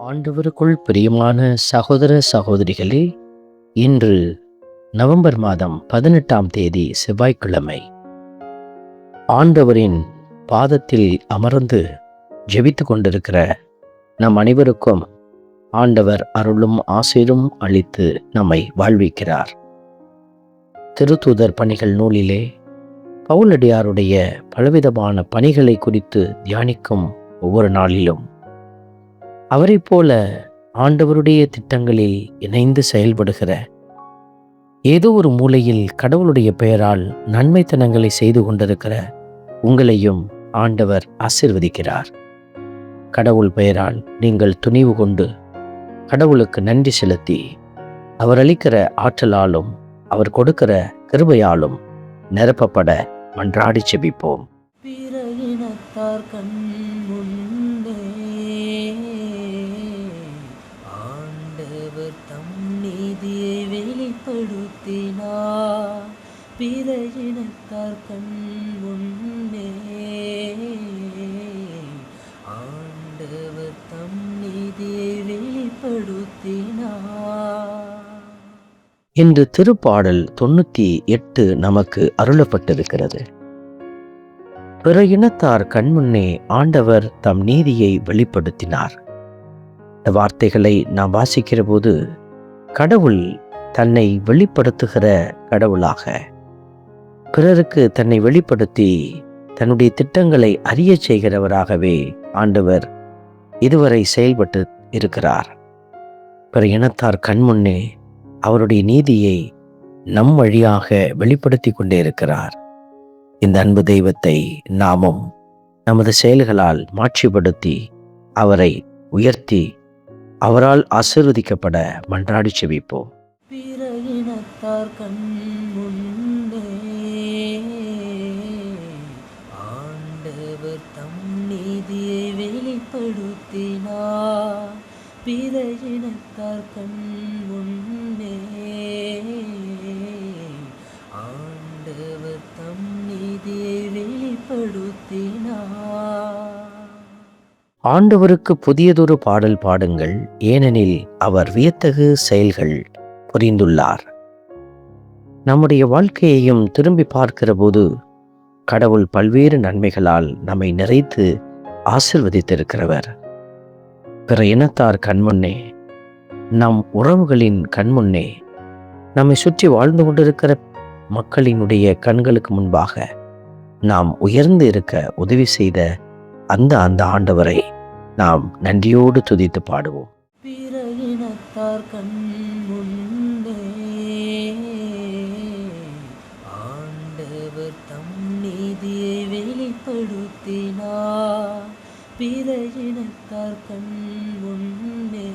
ஆண்டவருக்குள் பிரியமான சகோதர சகோதரிகளே இன்று நவம்பர் மாதம் பதினெட்டாம் தேதி செவ்வாய்க்கிழமை. ஆண்டவரின் பாதத்தில் அமர்ந்து ஜெபித்து கொண்டிருக்கிற நம் அனைவருக்கும் ஆண்டவர் அருளும் ஆசிரும் அளித்து நம்மை வாழ்விக்கிறார். திருத்தூதர் பணிகள் நூலிலே பவுலடியாருடைய பலவிதமான பணிகளை குறித்து தியானிக்கும் ஒவ்வொரு நாளிலும் அவரைப் போல ஆண்டவருடைய திட்டங்களில் இணைந்து செயல்படுகிற ஏதோ ஒரு மூலையில் கடவுளுடைய பெயரால் நன்மைத்தனங்களை செய்து கொண்டிருக்கிற உங்களையும் ஆண்டவர் ஆசிர்வதிக்கிறார். கடவுள் பெயரால் நீங்கள் துணிவு கொண்டு கடவுளுக்கு நன்றி செலுத்தி அவர் அளிக்கிற ஆற்றலாலும் அவர் கொடுக்கிற கிருபையாலும் நிரப்பப்பட மன்றாடி செபிப்போம். பிற வெளிப்படுத்தினார் பிற இனத்தார் கண் முன்னே ஆண்டவர் தம் நீதியை வெளிப்படுத்தினார். திருப்பாடல் தொண்ணூத்தி எட்டு நமக்கு அருளப்பட்டிருக்கிறது. பிற இனத்தார் கண்முன்னே ஆண்டவர் தம் நீதியை வெளிப்படுத்தினார். இந்த வார்த்தைகளை நாம் வாசிக்கிற போது கடவுள் தன்னை வெளிப்படுத்துகிற கடவுளாக. பிறருக்கு தன்னை வெளிப்படுத்தி தன்னுடைய திட்டங்களை அறிய செய்கிறவராகவே ஆண்டவர் இதுவரை செயல்பட்டு இருக்கிறார். பிற இனத்தார் கண்முன்னே அவருடைய நீதியை நம் வழியாக வெளிப்படுத்தி கொண்டே இருக்கிறார். இந்த அன்பு தெய்வத்தை நாமும் நமது செயல்களால் மாட்சிப்படுத்தி அவரை உயர்த்தி அவரால் ஆசீர்வதிக்கப்பட மன்றாடி செவிப்போம் இனத்தார் கண் முன்பே ஆண்டவர் தம் நீதியை வெளிப்படுத்தினார். பிற இனத்தார் கண் முன்பே ஆண்டவர் தம் நீதியை வெளிப்படுத்தினார். ஆண்டவருக்கு புதியதொரு பாடல் பாடுங்கள். ஏனெனில் அவர் வியத்தகு செயல்கள் புரிந்துள்ளார். நம்முடைய வாழ்க்கையையும் திரும்பி பார்க்கிற போது கடவுள் பல்வேறு நன்மைகளால் நம்மை நிறைத்து ஆசிர்வதித்திருக்கிறவர். பிற இனத்தார் கண்முன்னே நம் உறவுகளின் கண்முன்னே நம்மை சுற்றி வாழ்ந்து கொண்டிருக்கிற மக்களினுடைய கண்களுக்கு முன்பாக நாம் உயர்ந்து இருக்க உதவி செய்த அந்த அந்த ஆண்டவரை நாம் நன்றியோடு துதித்து பாடுவோம். பிற இனத்தார் கண் பிற இனத்தார் கண் முன்னே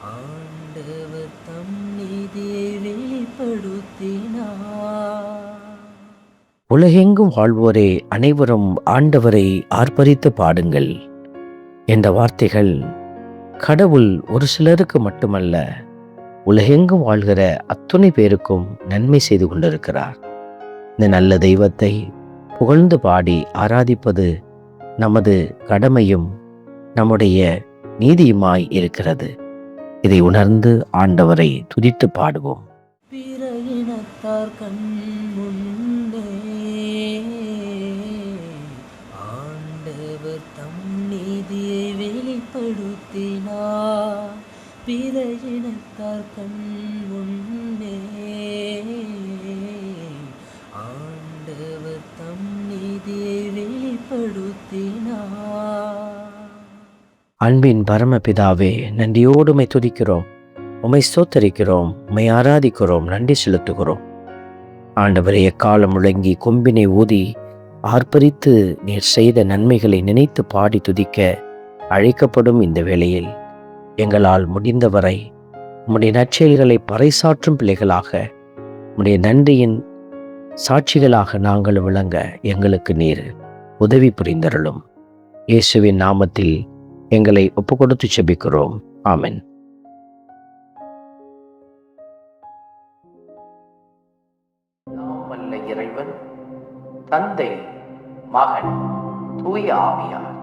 ஆண்டவர் தம் நீதியை வெளிப்படுத்தினார். உலகெங்கும் வாழ்வோரே அனைவரும் ஆண்டவரை ஆர்ப்பரித்து பாடுங்கள். என்ற வார்த்தைகள் கடவுள் ஒரு சிலருக்கு மட்டுமல்ல உலகெங்கும் வாழ்கிற அத்துணை பேருக்கும் நன்மை செய்து கொண்டிருக்கிறார். இந்த நல்ல தெய்வத்தை புகழ்ந்து பாடி ஆராதிப்பது நமது கடமையும் நம்முடைய நீதியுமாய் இருக்கிறது. இதை உணர்ந்து ஆண்டவரை துதித்து பாடுவோம். கண் ஆண்டவர் தம் நீதியை வெளிப்படுத்தினார். பிற இனத்தார் கண் முன் அன்பின் பரமபிதாவே நன்றியோடு உமை துதிக்கிறோம். உமை சோத்தரிக்கிறோம் உமை ஆராதிக்கிறோம். நன்றி செலுத்துகிறோம். ஆண்டவரே காலம் முழங்கி கொம்பினை ஊதி ஆர்ப்பரித்து நீர் செய்த நன்மைகளை நினைத்து பாடி துதிக்க அழைக்கப்படும் இந்த வேளையில் எங்களால் முடிந்தவரை உம்முடைய நற்செயல்களை பறைசாற்றும் பிள்ளைகளாக உம்முடைய நன்றியின் சாட்சிகளாக நாங்கள் விளங்க எங்களுக்கு நீர் உதவி புரிந்தருளும். இயேசுவின் நாமத்தில் எங்களை ஒப்புக்கொடுத்து செபிக்கிறோம். ஆமென். வல்ல இறைவன் தந்தை மகன் தூய ஆவியார்.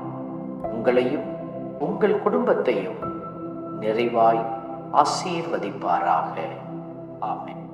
உங்களையும் உங்கள் குடும்பத்தையும் நிறைவாய் ஆசீர்வதிப்பாராக. ஆமென்.